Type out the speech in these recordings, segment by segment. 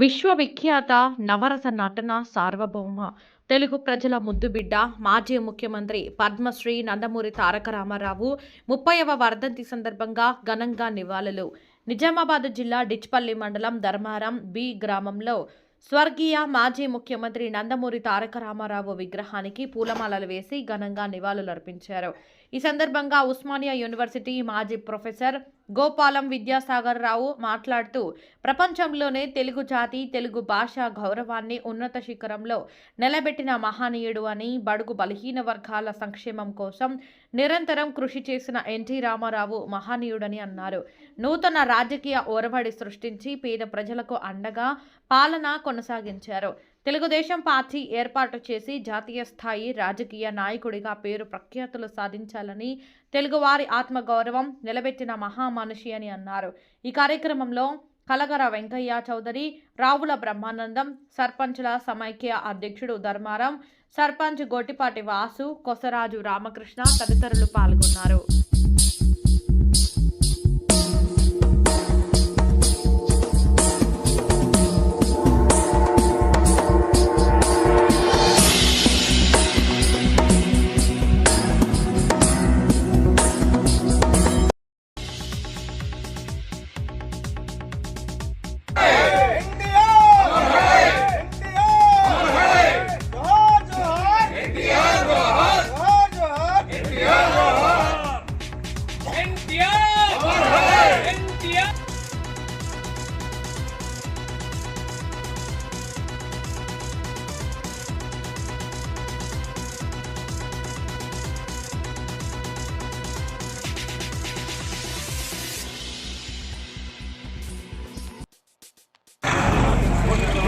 విశ్వవిఖ్యాత నవరస నటన సార్వభౌమ. తెలుగు ప్రజల ముద్దుబిడ్డ మాజీ ముఖ్యమంత్రి పద్మశ్రీ నందమూరి తారక రామారావు ముప్పైవ వర్ధంతి సందర్భంగా ఘనంగా నివాళులు. నిజామాబాద్ జిల్లా డిచ్పల్లి మండలం ధర్మారం బి గ్రామంలో స్వర్గీయ మాజీ ముఖ్యమంత్రి నందమూరి తారక రామారావు విగ్రహానికి పూలమాలలు వేసి ఘనంగా నివాళులర్పించారు. ఈ సందర్భంగా ఉస్మానియా యూనివర్సిటీ మాజీ ప్రొఫెసర్ గోపాలం విద్యాసాగర్ రావు మాట్లాడుతూ ప్రపంచంలోనే తెలుగు జాతి తెలుగు భాష గౌరవాన్ని ఉన్నత శిఖరంలో నిలబెట్టిన మహనీయుడు అని బడుగు బలహీన వర్గాల సంక్షేమం కోసం నిరంతరం కృషి చేసిన ఎన్టీ రామారావు మహనీయుడని అన్నారు. నూతన రాజకీయ ఒరవడి సృష్టించి పేద ప్రజలకు అండగా పాలన కొనసాగించారు. తెలుగుదేశం పార్టీ ఏర్పాటు చేసి జాతీయ స్థాయి రాజకీయ నాయకుడిగా పేరు ప్రఖ్యాతులు సాధించాలని తెలుగువారి ఆత్మగౌరవం నిలబెట్టిన మహామనిషి అని అన్నారు. ఈ కార్యక్రమంలో కలగర వెంకయ్య చౌదరి రావుల బ్రహ్మానందం సర్పంచుల సమైక్య అధ్యక్షుడు ధర్మారం సర్పంచ్ గోటిపాటి వాసు కొసరాజు రామకృష్ణ తదితరులు పాల్గొన్నారు.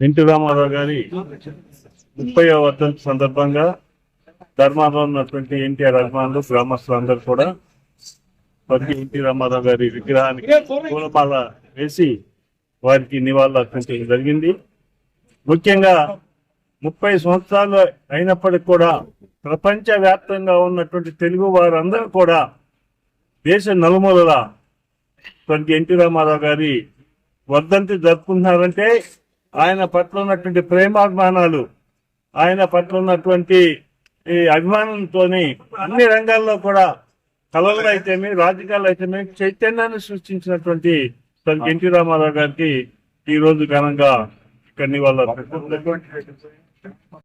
ఎన్టీ రామారావు గారి ముప్పై వర్ధంతి సందర్భంగా ధర్మారావు ఉన్నటువంటి ఎన్టీఆర్ అభిమానులు గ్రామస్తులు అందరూ కూడా వారికి ఎన్టీ రామారావు గారి విగ్రహానికి పూలమాల వేసి వారికి నివాళులు అర్పించడం జరిగింది. ముఖ్యంగా ముప్పై సంవత్సరాలు అయినప్పటికి కూడా ప్రపంచవ్యాప్తంగా ఉన్నటువంటి తెలుగు వారందరూ కూడా దేశ నలుమూలల ప్రతి ఎన్టీ రామారావు గారి వర్ధంతి జరుపుకుంటున్నారంటే ఆయన పట్ల ఉన్నటువంటి ప్రేమాభిమానాలు ఆయన పట్ల ఉన్నటువంటి ఈ అభిమానంతో అన్ని రంగాల్లో కూడా కళలు అయితేమి రాజకీయాలు అయితేమి చైతన్యాన్ని సృష్టించినటువంటి ఎన్టీ రామారావు గారికి ఈ రోజు ఘనంగా ఇక్కడ వాళ్ళ